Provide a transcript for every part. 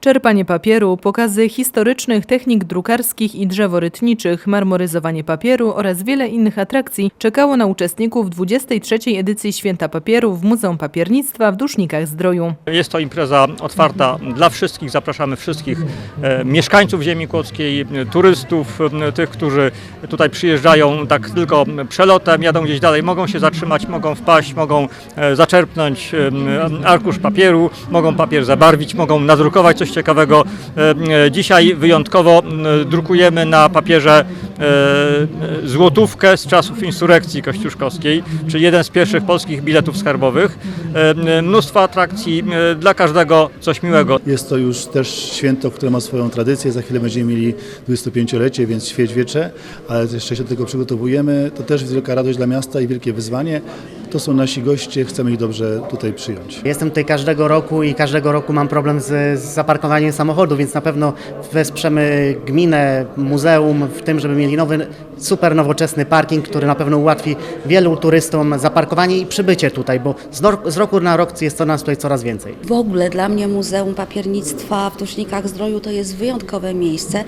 Czerpanie papieru, pokazy historycznych technik drukarskich i drzeworytniczych, marmoryzowanie papieru oraz wiele innych atrakcji czekało na uczestników 23. edycji Święta Papieru w Muzeum Papiernictwa w Dusznikach Zdroju. Jest to impreza otwarta dla wszystkich. Zapraszamy wszystkich e, mieszkańców ziemi kłodzkiej, turystów, tych, którzy tutaj przyjeżdżają tak tylko przelotem, jadą gdzieś dalej, mogą się zatrzymać, mogą wpaść, mogą e, zaczerpnąć e, arkusz papieru, mogą papier zabarwić, mogą nadrukować coś ciekawego. E, e, Dzisiaj wyjątkowo drukujemy na papierze e, złotówkę z czasów insurrekcji kościuszkowskiej, czyli jeden z pierwszych polskich biletów skarbowych. Mnóstwo atrakcji, dla każdego coś miłego. Jest to już też święto, które ma swoją tradycję. Za chwilę będziemy mieli 25-lecie, więc świećwiecze, ale jeszcze się do tego przygotowujemy. To też wielka radość dla miasta i wielkie wyzwanie. To są nasi goście, chcemy ich dobrze tutaj przyjąć. Jestem tutaj każdego roku i każdego roku mam problem z, z zaparkowaniem samochodu, więc na pewno wesprzemy gminę, muzeum w tym, żeby mieli nowy, super nowoczesny parking, który na pewno ułatwi wielu turystom zaparkowanie i przybycie tutaj, bo z, z roku na rok jest to nas tutaj coraz więcej. W ogóle dla mnie Muzeum Papiernictwa w Dusznikach Zdroju to jest wyjątkowe miejsce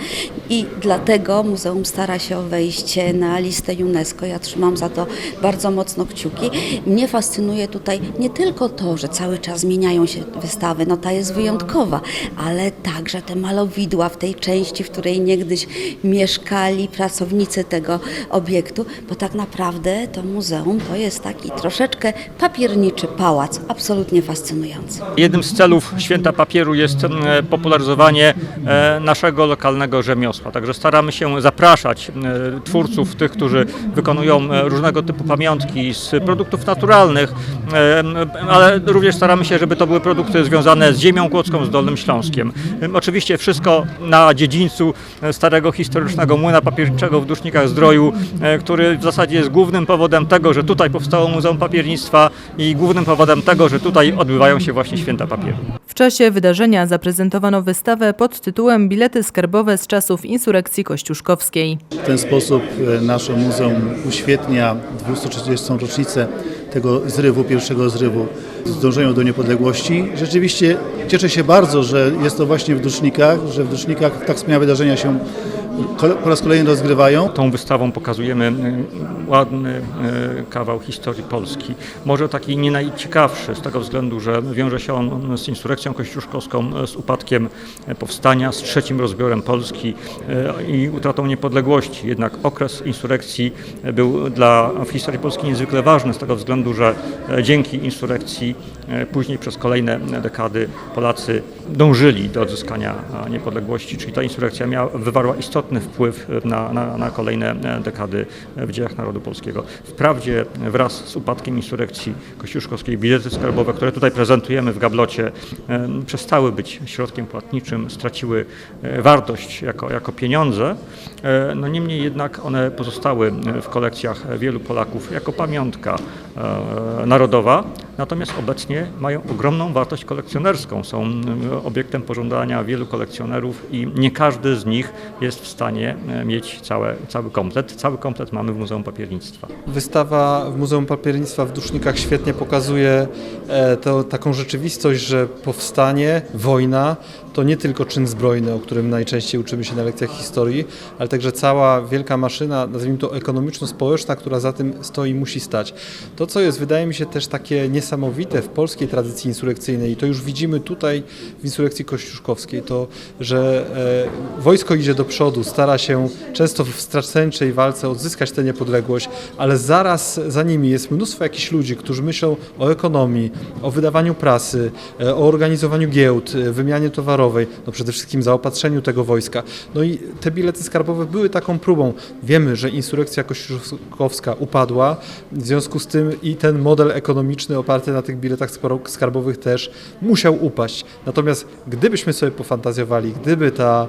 i dlatego muzeum stara się o wejście na listę UNESCO. Ja trzymam za to bardzo mocno kciuki. Mnie fascynuje tutaj nie tylko to, że cały czas zmieniają się wystawy, no ta jest wyjątkowa, ale także te malowidła w tej części, w której niegdyś mieszkali pracownicy tego obiektu, bo tak naprawdę to muzeum to jest taki troszeczkę papierniczy pałac, absolutnie fascynujący. Jednym z celów Święta Papieru jest em, popularyzowanie e, naszego lokalnego rzemiosła. Także staramy się zapraszać e, twórców, tych, którzy wykonują e, różnego typu pamiątki z produktów naturalnych, ale również staramy się, żeby to były produkty związane z ziemią kłodzką, z Dolnym Śląskiem. Em, Oczywiście wszystko na dziedzińcu e, starego historycznego młyna papierniczego w Dusznikach Zdroju, e, który w zasadzie jest głównym powodem tego, że tutaj powstało Muzeum Papiernictwa i głównym powodem tego, że tutaj odbywają się właśnie święta papieru. W czasie wydarzenia zaprezentowano wystawę pod tytułem Bilety skarbowe z czasów insurekcji kościuszkowskiej. W ten sposób e, nasze muzeum uświetnia 230. rocznicę tego zrywu, pierwszego zrywu z do niepodległości. Rzeczywiście cieszę się bardzo, że jest to właśnie w Dusznikach, że w Dusznikach tak wspaniałe wydarzenia się po raz kolejny rozgrywają. Tą wystawą pokazujemy mm, ładny e, kawał historii Polski. Może taki nie najciekawszy z tego względu, że wiąże się on z insurekcją kościuszkowską, e, z upadkiem powstania, z trzecim rozbiorem Polski i utratą niepodległości. Jednak okres insurekcji był dla, w historii Polski niezwykle ważny z tego względu, że dzięki insurekcji e, później przez kolejne dekady Polacy dążyli do odzyskania niepodległości, czyli ta insurekcja miała, wywarła istotny wpływ na, na, na kolejne e, dekady e, w dziejach narodu polskiego. Wprawdzie wraz z upadkiem insurekcji kościuszkowskiej bilety skarbowe, które tutaj prezentujemy w gablocie, e, przestały być środkiem płatniczym, straciły wartość jako, jako pieniądze. No niemniej jednak one pozostały w kolekcjach wielu Polaków jako pamiątka narodowa, natomiast obecnie mają ogromną wartość kolekcjonerską. Są mm, obiektem pożądania wielu kolekcjonerów i nie każdy z nich jest w stanie e, mieć całe, cały komplet. Cały komplet mamy w Muzeum Papiernictwa. Wystawa w Muzeum Papiernictwa w Dusznikach świetnie pokazuje e, to, taką rzeczywistość, że powstanie, wojna to nie tylko czyn zbrojny, o którym najczęściej uczymy się na lekcjach historii, ale także cała wielka maszyna, nazwijmy to ekonomiczno-społeczna, która za tym stoi musi stać. To, co jest, wydaje mi się, też takie niesamowite w polskiej tradycji insurekcyjnej, i to już widzimy tutaj w insurekcji kościuszkowskiej, to, że e, wojsko idzie do przodu, stara się często w straceńczej walce odzyskać tę niepodległość, ale zaraz za nimi jest mnóstwo jakichś ludzi, którzy myślą o ekonomii, o wydawaniu prasy, e, o organizowaniu giełd, e, wymianie towarowej, no przede wszystkim zaopatrzeniu tego wojska. No i te bilety skarbowe były taką próbą. Wiemy, że insurekcja kościuszkowska upadła, w związku z tym i ten model ekonomiczny oparty na tych biletach skar- skarbowych też musiał upaść. Natomiast gdybyśmy sobie pofantazjowali, gdyby ta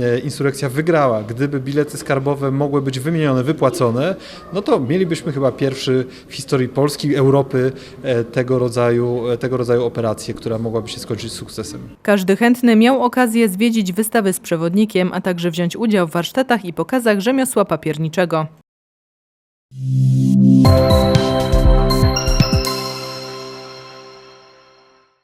e, insurekcja wygrała, gdyby bilety skarbowe mogły być wymienione, wypłacone, no to mielibyśmy chyba pierwszy w historii Polski, Europy e, tego rodzaju, e, tego rodzaju operację, która mogłaby się skończyć sukcesem. Każdy chętny miał okazję zwiedzić wystawy z przewodnikiem, a także wziąć udział w warsztatach i pokazach rzemiosła papierniczego.